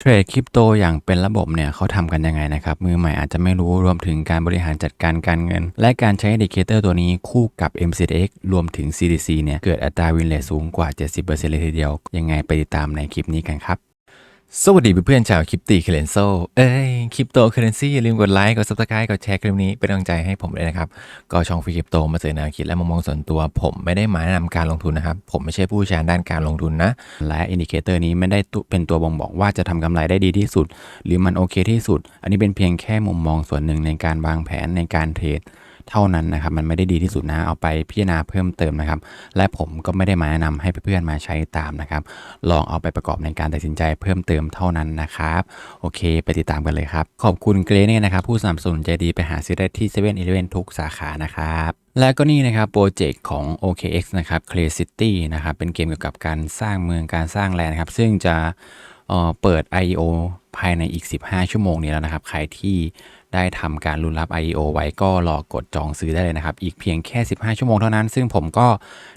เทรดคริปโตอย่างเป็นระบบเนี่ยเขาทำกันยังไงนะครับ มือใหม่อาจจะไม่รู้รวมถึงการบริหารจัดการการเงิน และการใช้ดิเคเตอร์ตัวนี้คู่กับ MCX รวมถึง CDC เนี่ย เกิดอัตราวินเลทสูงกว่า 70%เลยทีเดียว ยังไงไปติดตามในคลิปนี้กันครับ สวัสดีเพื่อนๆชาวคริปตีเคเรนโซเอ้ยคริปโตเคเรนซีอย่าลืมกดไลค์ กดซับสไครต์กดแชร์คลิปนี้เป็นกำลังใจให้ผมเลยนะครับ ก็ช่องฟรีคริปโตมาเสนอแนวคิดและมุมมองส่วนตัว ผมไม่ได้มาแนะนำการลงทุนนะครับ ผมไม่ใช่ผู้ชาญด้านการลงทุนนะ และอินดิเคเตอร์นี้ไม่ได้เป็นตัวบ่งบอกว่าจะทำกำไรได้ดีที่สุด หรือมันโอเคที่สุด อันนี้เป็นเพียงแค่มุมมองส่วนหนึ่งในการวางแผนในการเทรด เท่านั้นนะครับ มันไม่ได้ดีที่สุดนะเอาไปพิจารณาเพิ่มเติมนะครับ และผมก็ไม่ได้มาแนะนำให้เพื่อนๆมาใช้ตามนะครับ ลองเอาไปประกอบในการตัดสินใจเพิ่มเติมเท่านั้นนะครับโอเค ไปติดตามกันเลยครับ ขอบคุณเกรเน่นะครับ ผู้สนับสนุนใจดีไปหาซื้อได้ที่7 e เ e ่ e อทุกสาขานะครับและก็นี่นะครับโปรเจกต์ของ OKX นะครับ Clay City นะครับเป็นเกมเกี่ยวกับการสร้างเมืองการสร้างแลนด์ครับ ซึ่งจะเเปิด IEO ภายในอีก 15 ชั่วโมงนี้แล้วนะครับ ใครที่ ได้ทำการรุนรับ IEO ไว้ก็รอกดจองซื้อได้เลยนะครับ อีกเพียงแค่ 15 ชั่วโมงเท่านั้น ซึ่งผมก็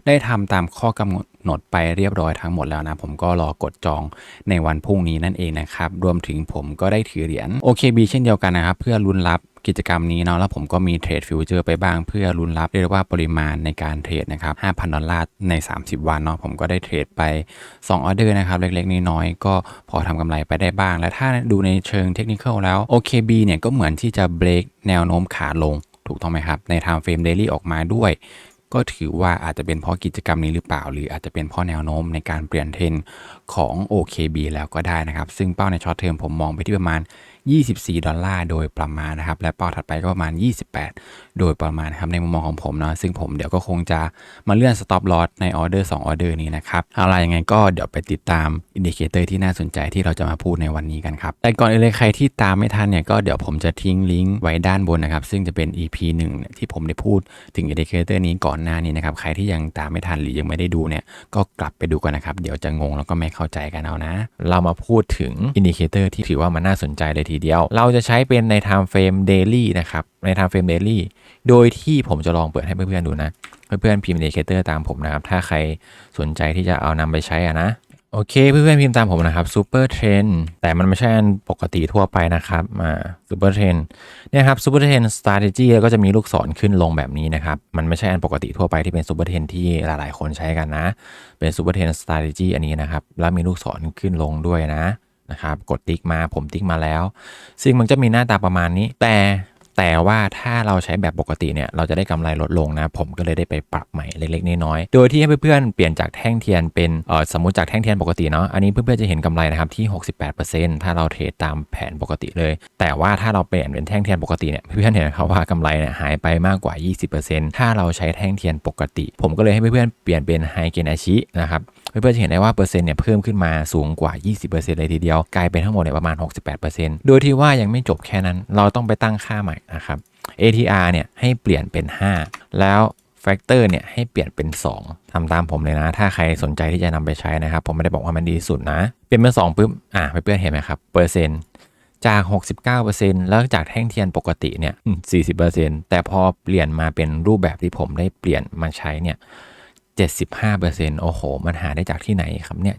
ได้ทำตามข้อกำหนดไปเรียบร้อยทั้งหมดแล้วนะ ผมก็รอกดจองในวันพรุ่งนี้นั่นเองนะครับ รวมถึงผมก็ได้ถือเหรียญ OKB เช่นเดียวกันนะครับ เพื่อรุนรับ กิจกรรมนี้เนาะแล้วผมก็มีเทรดฟิวเจอร์ไปบ้างเพื่อรุนรับเรียกว่าปริมาณในการเทรดนะครับ 5,000 ดอลลาร์ใน 30 วันเนาะผมก็ได้เทรดไป 2 ออเดอร์นะครับ เล็กๆ น้อยๆก็พอทำกำไรไปได้บ้าง และถ้าดูในเชิงเทคนิคแล้ว OKB เนี่ยก็เหมือนที่จะเบรกแนวโน้มขาลงถูกต้องไหมครับ ใน time frame daily ออกมาด้วยก็ถือว่าอาจจะเป็นเพราะกิจกรรมนี้หรือเปล่า หรืออาจจะเป็นเพราะแนวโน้มในการเปลี่ยนเทรนของ OKB แล้วก็ได้นะครับ ซึ่งเป้าในช็อตเทอมผมมองไปที่ประมาณ 24 ดอลลาร์โดยประมาณนะครับ และเป้าถัดไปก็ประมาณ 28 โดยประมาณครับในมุมมองของผมเนาะซึ่งผมเดี๋ยวก็คงจะมาเลื่อน stop loss ในออเดอร์2ออเดอร์นี้นะครับอะไรยังไงก็เดี๋ยวไปติดตามอินดิเคเตอร์ที่น่าสนใจที่เราจะมาพูดในวันนี้กันครับแต่ก่อนอื่นเลยใครที่ตามไม่ทันเนี่ยก็เดี๋ยวผมจะทิ้งลิงก์ไว้ด้านบนนะครับซึ่งจะเป็น EP 1เนี่ยที่ผมได้พูดถึงอินดิเคเตอร์นี้ก่อนหน้านี้นะครับใครที่ยังตามไม่ทันหรือยังไม่ได้ดูเนี่ยก็กลับไปดูกันนะครับเดี๋ยวจะงงแล้วก็ไม่เข้าใจกันเอานะ เรามาพูดถึงอินดิเคเตอร์ที่ถือว่ามันน่าสนใจเลยทีเดียว เราจะใช้เป็นใน time frame daily นะครับ ใน time frame daily โดยที่ผมจะลองเปิดให้เพื่อนๆดูนะ เพื่อนๆพิมพ์อินดิเคเตอร์ตามผมนะครับ ถ้าใครสนใจที่จะเอานำไปใช้อะนะโอเคเพื่อนๆพิมพ์ตามผมนะครับ Super Trend แต่มันไม่ใช่อันปกติทั่วไปนะครับมา Super Trend เนี่ยครับ Super Trend Strategy แล้วก็จะมีลูกศรขึ้นลงแบบนี้นะครับ มันไม่ใช่อันปกติทั่วไปที่เป็น Super Trend ที่หลายๆคนใช้กันนะ เป็น Super Trend Strategy อันนี้นะครับ แล้วมีลูกศรขึ้นลงด้วยนะ นะครับ กดติ๊กมาผมติ๊กมาแล้ว ซึ่งมันจะมีหน้าตาประมาณนี้ แต่แต่ว่าถ้าเราใช้แบบปกติเนี่ยเราจะได้กำไรลดลงนะ ผมก็เลยได้ไปปรับใหม่เล็กๆน้อยๆโดยที่ให้เพื่อนๆเปลี่ยนจากแท่งเทียนเป็นเออสมมติจากแท่งเทียนปกติเนาะอันนี้เพื่อนๆจะเห็นกำไรนะครับที่ 68%ถ้าเราเทรดตามแผนปกติเลย แต่ว่าถ้าเราเปลี่ยนเป็นแท่งเทียนปกติเนี่ยเพื่อนๆเห็นนะครับว่ากำไรเนี่ยหายไปมากกว่า 20%ถ้าเราใช้แท่งเทียนปกติ ผมก็เลยให้เพื่อนๆเปลี่ยนเป็นไฮเกนอาชินะครับเพื่อนๆจะเห็นได้ว่าเปอร์เซ็นต์เนี่ยเพิ่มขึ้นมาสูงกว่า 20%เลยทีเดียว กลายเป็นทั้งหมดเนี่ยประมาณ 68%โดยที่ว่ายังไม่จบแค่นั้น เราต้องไปตั้งค่าใหม่นะครับ ATR เนี่ยให้เปลี่ยนเป็น 5 แล้ว Factor เนี่ยให้เปลี่ยนเป็น 2ทำตามผมเลยนะ ถ้าใครสนใจที่จะนำไปใช้นะครับ ผมไม่ได้บอกว่ามันดีสุดนะ เปลี่ยนเป็น2ปุ๊บอะเพื่อนๆเห็นไหมครับเปอร์เซ็นต์จาก 69%แล้วจากแท่งเทียนปกติเนี่ยอืม40%แต่พอเปลี่ยนมาเป็นรูปแบบที่ผมได้เปลี่ยนมาใช้เนี่ย 75%โอ้โห มันหาได้จากที่ไหนครับเนี่ย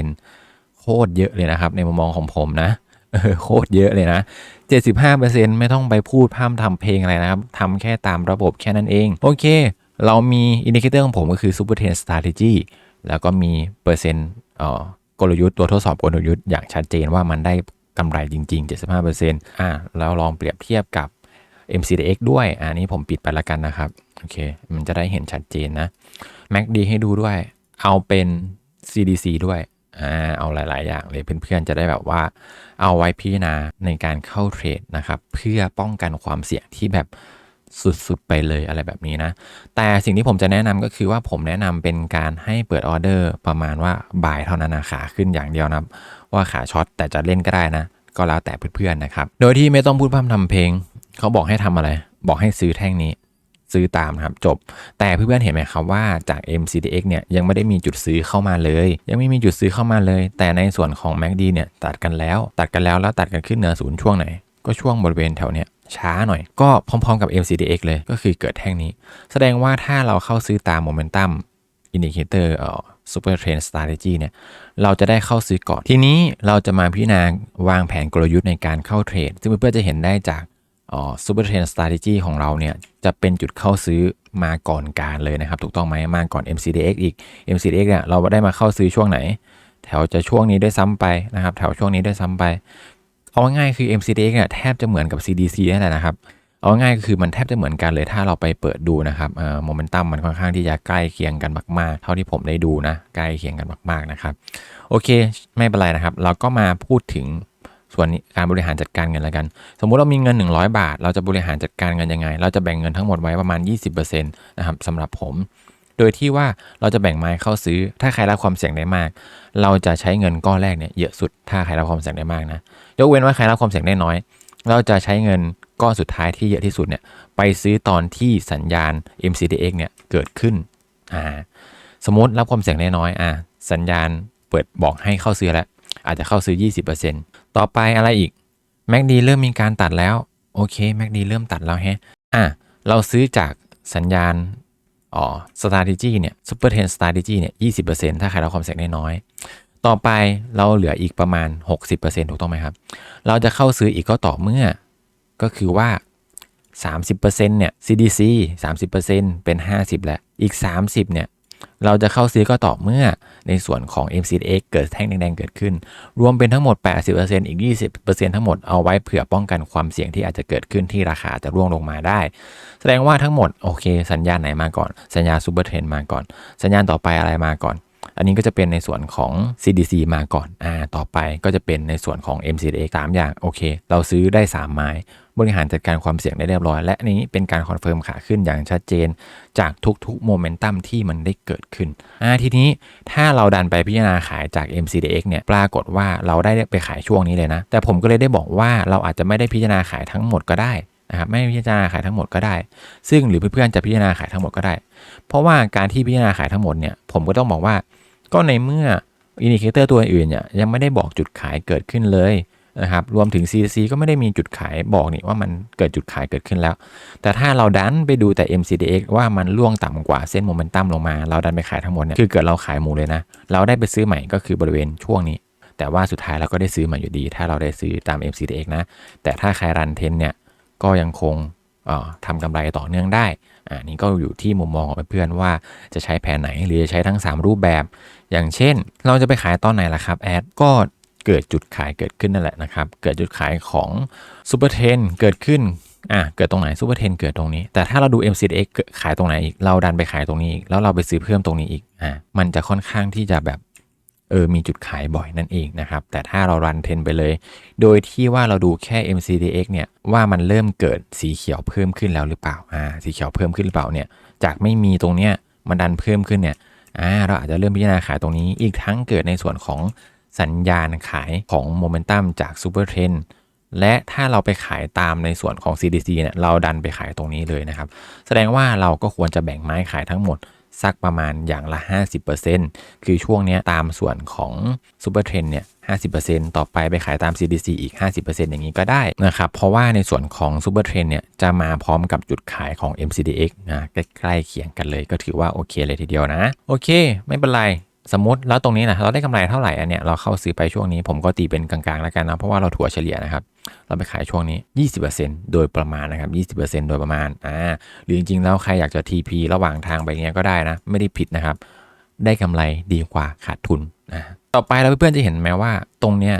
75%โคตรเยอะเลยนะครับ ในมุมมองของผมนะโคตรเยอะเลยนะ 75%ไม่ต้องไปพูดพร่ำทำเพลงอะไรนะครับทำแค่ตามระบบแค่นั้นเอง โอเค เรามีอินดิเคเตอร์ของผมก็คือ Super Ten Strategy แล้วก็มีเปอร์เซ็นต์อ่อกลยุทธ์ตัวทดสอบกลยุทธ์อย่างชัดเจนว่ามันได้กำไรจริง ๆ 75%อ่าแล้วลองเปรียบเทียบกับ MCDX ด้วย อันนี้ผมปิดไปละกันนะครับ โอเค มันจะได้เห็นชัดเจนนะ MACD ให้ดูด้วย เอาเป็น CDC ด้วยอ่าเอาหลาย ๆ อย่างเลยเพื่อน ๆ จะได้แบบว่า เอาไว้พิจารณาในการเข้าเทรดนะครับ เพื่อป้องกันความเสี่ยงที่แบบสุด ๆ ไปเลยอะไรแบบนี้นะ แต่สิ่งที่ผมจะแนะนำก็คือว่าผมแนะนำเป็นการให้เปิดออเดอร์ประมาณว่าบ่ายเท่านั้นนะขาขึ้นอย่างเดียวนะครับว่าขาช็อตแต่จะเล่นก็ได้นะ ก็แล้วแต่เพื่อน ๆ นะครับ โดยที่ไม่ต้องพูดพร่ำทำเพลง เขาบอกให้ทำอะไร บอกให้ซื้อแท่งนี้ ซื้อตามนะครับจบ แต่เพื่อนๆเห็นไหมครับว่าจาก MCDX เนี่ยยังไม่ได้มีจุดซื้อเข้ามาเลย ยังไม่มีจุดซื้อเข้ามาเลย แต่ในส่วนของ MACD เนี่ยตัดกันแล้ว ตัดกันแล้วแล้วตัดกันขึ้นเหนือศูนย์ช่วงไหน ก็ช่วงบริเวณแถวเนี้ยช้าหน่อย ก็พร้อมๆกับ MCDX เลยก็คือเกิดแท่งนี้ แสดงว่าถ้าเราเข้าซื้อตามโมเมนตัมอินดิเคเตอร์เอ่อ Super Trend Strategy เนี่ยเราจะได้เข้าซื้อก่อน ทีนี้เราจะมาพิจารณาวางแผนกลยุทธ์ในการเข้าเทรด ซึ่งเพื่อนๆจะเห็นได้จาก อ๋อ Super Trend Strategy ของเราเนี่ยจะเป็นจุดเข้าซื้อมาก่อนการเลยนะครับ ถูกต้องไหมมาก่อน MCDX อีก MCDX เนี่ยเราได้มาเข้าซื้อช่วงไหน แถวจะช่วงนี้ด้วยซ้ำไปนะครับ แถวช่วงนี้ด้วยซ้ำไป เอาง่ายคือ MCDX เนี่ยแทบจะเหมือนกับ CDC นั่นแหละนะครับ เอาง่ายคือมันแทบจะเหมือนกันเลยถ้าเราไปเปิดดูนะครับโมเมนตัมมันค่อนข้างที่จะใกล้เคียงกันมาก ๆ เท่าที่ผมได้ดูนะใกล้เคียงกันมากๆนะครับโอเค ไม่เป็นไรนะครับ เราก็มาพูดถึง ส่วนนี้การบริหารจัดการเงินล้วกัน สมมุติเรามีเงิน 100 บาท เราจะบริหารจัดการเงินยังไง เราจะแบ่งเงินทั้งหมดไว้ประมาณ 20%นะครับสำหรับผม โดยที่ว่าเราจะแบ่งไม้เข้าซื้อ ถ้าใครรับความเสี่ยงได้มาก เราจะใช้เงินก้อนแรกเนี่ยเยอะสุด ถ้าใครรับความเสี่ยงได้มากนะ ยกเว้นว่าใครรับความเสี่ยงได้น้อย เราจะใช้เงินก้อนสุดท้ายที่เยอะที่สุดเนี่ยไปซื้อตอนที่สัญญาณ MCDX เนี่ยเกิดขึ้น อ่า สมมติรับความเสี่ยงได้น้อย อ่า สัญญาณเปิดบอกให้เข้าซื้อแล้วอาจจะเข้าซื้อ 20% ต่อไปอะไรอีก MACD เริ่มมีการตัดแล้ว โอเค MACD เริ่มตัดแล้วแฮะอะเราซื้อจากสัญญาณอ๋อ strategy เนี่ย super ten strategy เนี่ย20%ถ้าใครเรับความเสี่ยงได้น้อยต่อไปเราเหลืออีกประมาณ 60%ถูกต้องไหมครับ เราจะเข้าซื้ออีกก็ต่อเมื่อ ก็คือว่า 30%เนี่ย CDC 30%เป็น 50 แล้ว อีก 30เนี่ย เราจะเข้าซื้อก็ต่อเมื่อในส่วนของ MCX เกิดแท่งแดงๆเกิดขึ้น รวมเป็นทั้งหมด 80%อีก 20%ทั้งหมดเอาไว้เผื่อป้องกันความเสี่ยงที่อาจจะเกิดขึ้นที่ราคาจะร่วงลงมาได้ แสดงว่าทั้งหมด โอเค สัญญาณไหนมาก่อน สัญญาณซูเปอร์เทรนมาก่อน สัญญาณต่อไปอะไรมาก่อน อันนี้ก็จะเป็นในส่วนของ CDC มาก่อนอ่าต่อไปก็จะเป็นในส่วนของ MCX 3 อย่างโอเค เราซื้อได้ 3 ไม้ บริหารจัดการความเสี่ยงได้เรียบร้อย และนี้เป็นการคอนเฟิร์มขาขึ้นอย่างชัดเจน จากทุกๆโมเมนตัมที่มันได้เกิดขึ้นทีนี้ถ้าเราดันไปพิจารณาขายจาก MCDX เนี่ยปรากฏว่าเราได้ไปขายช่วงนี้เลยนะ แต่ผมก็เลยได้บอกว่าเราอาจจะไม่ได้พิจารณาขายทั้งหมดก็ได้นะครับไม่พิจารณาขายทั้งหมดก็ได้ ซึ่งหรือเพื่อนๆจะพิจารณาขายทั้งหมดก็ได้ เพราะว่าการที่พิจารณาขายทั้งหมดเนี่ยผมก็ต้องบอกว่า ก็ในเมื่ออินดิเคเตอร์ตัวอื่นเนี่ยยังไม่ได้บอกจุดขายเกิดขึ้นเลย นะครับรวมถึง CC ก็ไม่ได้มีจุดขายบอกนี่ว่ามันเกิดจุดขายเกิดขึ้นแล้ว แต่ถ้าเราดันไปดูแต่ MCDX ว่ามันล่วงต่ำกว่าเส้นโมเมนตัมลงมา เราดันไปขายทั้งหมดเนี่ยคือเกิดเราขายหมูเลยนะ เราได้ไปซื้อใหม่ก็คือบริเวณช่วงนี้ แต่ว่าสุดท้ายเราก็ได้ซื้อใหมาอยู่ดี ถ้าเราได้ซื้อตาม MCDX นะ แต่ถ้าใครรันเทนเนี่ยก็ยังคงออทำกำไรต่อเนื่องได้อ่านี่ก็อยู่ที่มุมมองของเพื่อนๆว่าจะใช้แผนไหนหรือจะใช้ทั้ง 3 รูปแบบ อย่างเช่น เราจะไปขายตอนไหนล่ะครับแอดก็ เกิดจุดขายเกิดขึ้นนั่นแหละนะครับ เกิดจุดขายของซูเปอร์เทนเกิดขึ้นอะเกิดตรงไหนซูเปอร์เทนเกิดตรงนี้ แต่ถ้าเราดู MCX ขายตรงไหนอีก เราดันไปขายตรงนี้อีก แล้วเราไปซื้อเพิ่มตรงนี้อีกอะมันจะค่อนข้างที่จะแบบเออมีจุดขายบ่อยนั่นเองนะครับ แต่ถ้าเรารันเทนไปเลย โดยที่ว่าเราดูแค่ MCDX เนี่ยว่ามันเริ่มเกิดสีเขียวเพิ่มขึ้นแล้วหรือเปล่าอ่าสีเขียวเพิ่มขึ้นหรือเปล่าเนี่ยจากไม่มีตรงเนี้ยมันดันเพิ่มขึ้นเนี่ยอ่าเราอาจจะเริ่มพิจารณาขายตรงนี้อีกทั้งเกิดในส่วนของ สัญญาณขายของโมเมนตัมจากซูเปอร์เทรนและถ้าเราไปขายตามในส่วนของ CDC เนี่ยเราดันไปขายตรงนี้เลยนะครับ แสดงว่าเราก็ควรจะแบ่งไม้ขายทั้งหมดสักประมาณอย่างละ 50%คือช่วงเนี้ยตามส่วนของ Super Trend เนี่ย 50%ต่อไปไปขายตาม CDC อีก 50%อย่างนี้ก็ได้นะครับ เพราะว่าในส่วนของ Super Trend เนี่ย จะมาพร้อมกับจุดขายของ MCDX นะใกล้ๆเคียงกันเลยก็ถือว่าโอเคเลยทีเดียวนะ โอเค ไม่เป็นไร สมมติแล้วตรงนี้นะเราได้กำไรเท่าไหร่อันเนี้ยเราเข้าซื้อไปช่วงนี้ผมก็ตีเป็นกลางๆแล้วกันนะเพราะว่าเราถัวเฉลี่ยนะครับเราไปขายช่วงนี้ 20%โดยประมาณนะครับ 20%โดยประมาณอ่าหรือจริงๆแล้วใครอยากจะ TP ระหว่างทางไปเงี้ยก็ได้นะ ไม่ได้ผิดนะครับ ได้กำไรดีกว่าขาดทุนนะต่อไปเราเพื่อนๆจะเห็นไหมว่าตรงเนี้ย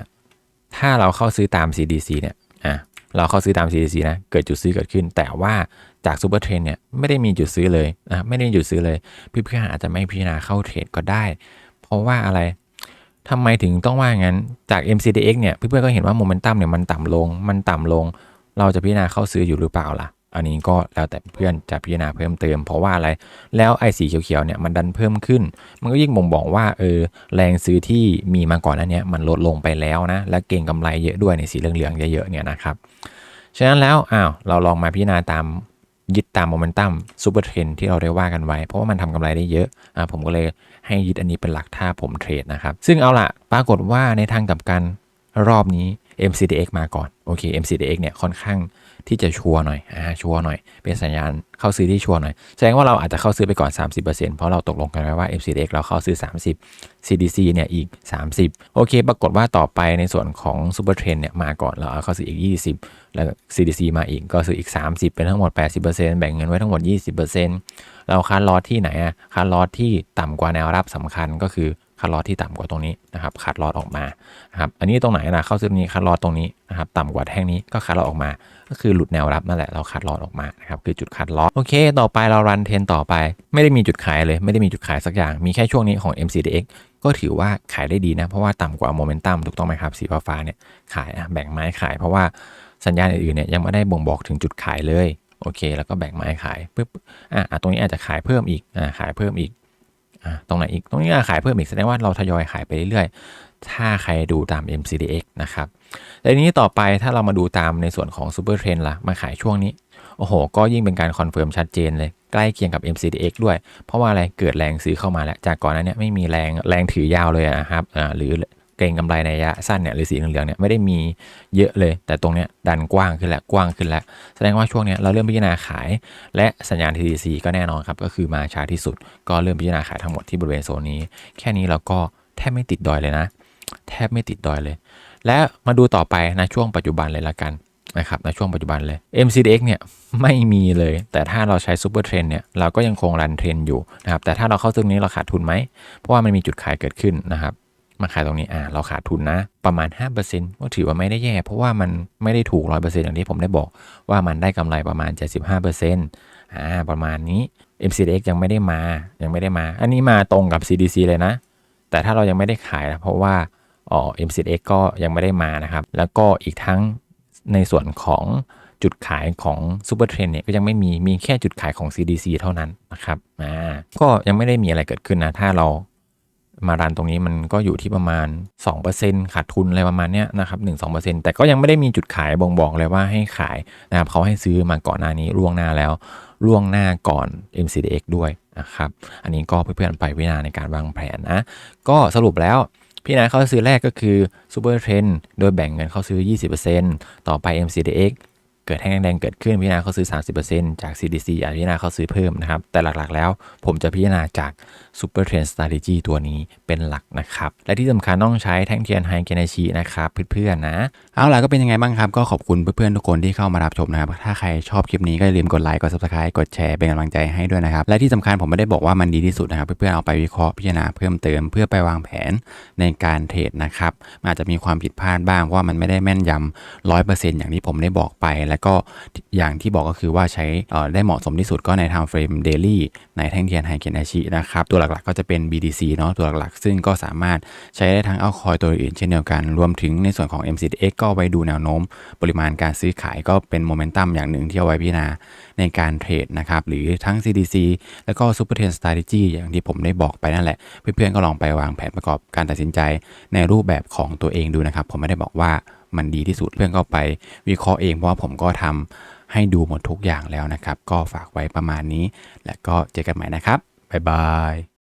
ถ้าเราเข้าซื้อตาม CDC เนี่ยอะเราเข้าซื้อตาม CDC นะเกิดจุดซื้อเกิดขึ้น แต่ว่า จากซูเปอร์เทรนเนี่ยไม่ได้มีจุดซื้อเลยนะไม่ได้มีจุดซื้อเลยเพื่อนๆอาจจะไม่พิจารณาเข้าเทรดก็ได้ เพราะว่าอะไรทำไมถึงต้องว่างั้น จาก MCDX เนี่ยเพื่อนๆก็เห็นว่าโมเมนตัมเนี่ยมันต่ำลง มันต่ำลง เราจะพิจารณาเข้าซื้ออยู่หรือเปล่าล่ะ อันนี้ก็แล้วแต่เพื่อนจะพิจารณาเพิ่มเติม เพราะว่าอะไร แล้วไอ้สีเขียวๆเนี่ยมันดันเพิ่มขึ้น มันก็ยิ่งบ่งบอกว่าเออแรงซื้อที่มีมาก่อนนั้นเนี่ยมันลดลงไปแล้วนะ และเก่งกำไรเยอะด้วยในสีเหลืองๆเยอะๆเนี่ยนะครับ ฉะนั้นแล้วอ้าวเราลองมาพิจารณาตาม ยึดตามโมเมนตัมซูเปอร์เทรนที่เราได้ว่ากันไว้ เพราะว่ามันทำกำไรได้เยอะอ่าผมก็เลยให้ยึดอันนี้เป็นหลักถ้าผมเทรดนะครับ ซึ่งเอาละปรากฏว่าในทางกลับกันรอบนี้ MCDX มาก่อน โอเค MCDX เนี่ยค่อนข้าง ที่จะชัวร์หน่อยอ่าชัวร์หน่อยเป็นสัญญาณเข้าซื้อที่ชัวร์หน่อยแสดงว่าเราอาจจะเข้าซื้อไปก่อน 30%เพราะเราตกลงกันไว้ว่า MCDX เราเข้าซื้อ 30 CDC เนี่ยอีก 30 โอเค ปรากฏว่าต่อไปในส่วนของ Super Trend เนี่ยมาก่อนเราเอาเข้าซื้ออีก 20 แล้ว CDC มาอีกก็ซื้ออีก 30 เป็นทั้งหมด 80%แบ่งเงินไว้ทั้งหมด 20%เราคัดลอตที่ไหนอะคัดลอตที่ต่ำกว่าแนวรับสำคัญก็คือ คัดลอตที่ต่ำกว่าตรงนี้นะครับคัดลอตออกมานะครับอันนี้ตรงไหนนะเข้าซื้อนี้คัดลอตตรงนี้นะครับต่ำกว่าแท่งนี้ก็คัดลอตออกมา ก็คือหลุดแนวรับนั่นแหละเราคัดลอตออกมานะครับคือจุดคัดลอตโอเค ต่อไปเรารันเทรนต่อไป ไม่ได้มีจุดขายเลยไม่ได้มีจุดขายสักอย่างมีแค่ช่วงนี้ของ MCDX ก็ถือว่าขายได้ดีนะ เพราะว่าต่ำกว่าโมเมนตัมถูกต้องไหมครับสีฟ้าเนี่ยขายอะแบ่งไม้ขาย เพราะว่าสัญญาณอื่นๆเนี่ยยังไม่ได้บ่งบอกถึงจุดขายเลยโอเค แล้วก็แบ่งไม้ขายปึ๊บอะตรงนี้อาจจะขายเพิ่มอีกอ่าขายเพิ่มอีก ตรงไหนอีก ตรงนี้ขายเพิ่มอีกแสดงว่าเราทยอยขายไปเรื่อยๆ ถ้าใครดูตาม MCDX นะครับแต่นี้ต่อไปถ้าเรามาดูตามในส่วนของ Super Trend ล่ะ มาขายช่วงนี้ โอ้โห ก็ยิ่งเป็นการคอนเฟิร์มชัดเจนเลย ใกล้เคียงกับ MCDX ด้วย เพราะว่าอะไร เกิดแรงซื้อเข้ามาแล้ว จากก่อนหนั้นเนี่ยไม่มีแรงแรงถือยาวเลยนะครับ หรือ เกรงกำไรในระยะสั้นเนี่ยหรือสีเหลืองๆเนี่ยไม่ได้มีเยอะเลย แต่ตรงเนี้ยดันกว้างขึ้นแล้วกว้างขึ้นแล้ว แสดงว่าช่วงเนี้ยเราเริ่มพิจารณาขาย และสัญญาณ TDC ก็แน่นอนครับ ก็คือมาช้าที่สุด ก็เริ่มพิจารณาขายทั้งหมดที่บริเวณโซนนี้ แค่นี้เราก็แทบไม่ติดดอยเลยนะ แทบไม่ติดดอยเลย และมาดูต่อไปนะช่วงปัจจุบันเลยละกันนะครับในช่วงปัจจุบันเลย MCDX เนี่ยไม่มีเลย แต่ถ้าเราใช้ Super Trend เนี่ยเราก็ยังคงรันเทรนอยู่นะครับแต่ถ้าเราเข้าซึ่งนี้เราขาดทุนไหม เพราะว่ามันมีจุดขายเกิดขึ้นนะครับ มาขายตรงนี้อ่าเราขาดทุนนะ ประมาณ 5%ก็ถือว่าไม่ได้แย่ เพราะว่ามันไม่ได้ถูก 100%อย่างที่ผมได้บอกว่ามันได้กำไรประมาณ 75%อ่าประมาณนี้ MCDX ยังไม่ได้มายังไม่ได้มา อันนี้มาตรงกับ CDC เลยนะ แต่ถ้าเรายังไม่ได้ขายนะเพราะว่าอ๋อ MCDX ก็ยังไม่ได้มานะครับ แล้วก็อีกทั้งในส่วนของจุดขายของ Super Trend เนี่ยก็ยังไม่มีมีแค่จุดขายของ CDC เท่านั้นนะครับอ่าก็ยังไม่ได้มีอะไรเกิดขึ้นนะ ถ้าเรา มารันตรงนี้มันก็อยู่ที่ประมาณ 2%ขาดทุนอะไรประมาณเนี้ยนะครับ1-2%แต่ก็ยังไม่ได้มีจุดขายบ่งบอกเลยว่าให้ขายนะครับเขาให้ซื้อมาก่อนหน้านี้ล่วงหน้าแล้วล่วงหน้าก่อน MCDX ด้วยนะครับอันนี้ก็เพื่อนๆไปพิจารณาในการวางแผนนะก็สรุปแล้วพี่นายเข้าซื้อแรกก็คือ Super Trend โดยแบ่งเงินเข้าซื้อ 20%ต่อไป MCDX เกิดแท่งแดงเกิดขึ้นพิจารณาเขาซื้อ 30%จาก CDC อาจพิจารณาเขาซื้อเพิ่มนะครับ แต่หลักๆแล้วผมจะพิจารณาจาก Super Trend Strategy ตัวนี้เป็นหลักนะครับ และที่สำคัญต้องใช้แท่งเทียนไฮเกนชีนะครับเพื่อนๆนะ เอาล่ะก็เป็นยังไงบ้างครับ ก็ขอบคุณเพื่อนๆทุกคนที่เข้ามารับชมนะครับ ถ้าใครชอบคลิปนี้ก็อย่าลืมกดไลค์กด subscribe กดแชร์เป็นกำลังใจให้ด้วยนะครับ และที่สำคัญผมไม่ได้บอกว่ามันดีที่สุดนะครับ เพื่อนๆเอาไปวิเคราะห์พิจารณาเพิ่มเติมเพื่อไปวางแผนในการเทรดนะครับอาจจะมีความผิดพลาดบ้างเพราะว่ามันไม่ได้แม่นยำร้อยเปอร์เซ็นต์อย่างที่ผมได้บอกไป แล้วก็อย่างที่บอกก็คือว่าใช้ได้เหมาะสมที่สุดก็ใน time frame daily ในแท่งเทียนไฮเกนชินะครับตัวหลักหลัก็จะเป็น BTC เนาะตัวหลักๆ ซึ่งก็สามารถใช้ได้ทั้งเอาคอยตัวอื่นเช่นเดียวกัน รวมถึงในส่วนของ MCDX ก็ไว้ดูแนวโน้ม ปริมาณการซื้อขายก็เป็นโมเมนตัมอย่างหนึ่งที่เอาไว้พิจารณาในการเทรดนะครับ หรือทั้ง CDC แล้วก็ Super Trend Strategy อย่างที่ผมได้บอกไปนั่นแหละ เพื่อนๆก็ลองไปวางแผนประกอบการตัดสินใจในรูปแบบของตัวเองดูนะครับ ผมไม่ได้บอกว่ามันดีที่สุดเพื่อนก็ไปวิเคราะห์เองเพราะว่าผมก็ทำให้ดูหมดทุกอย่างแล้วนะครับ ก็ฝากไว้ประมาณนี้ และก็เจอกันใหม่นะครับ บ๊ายบาย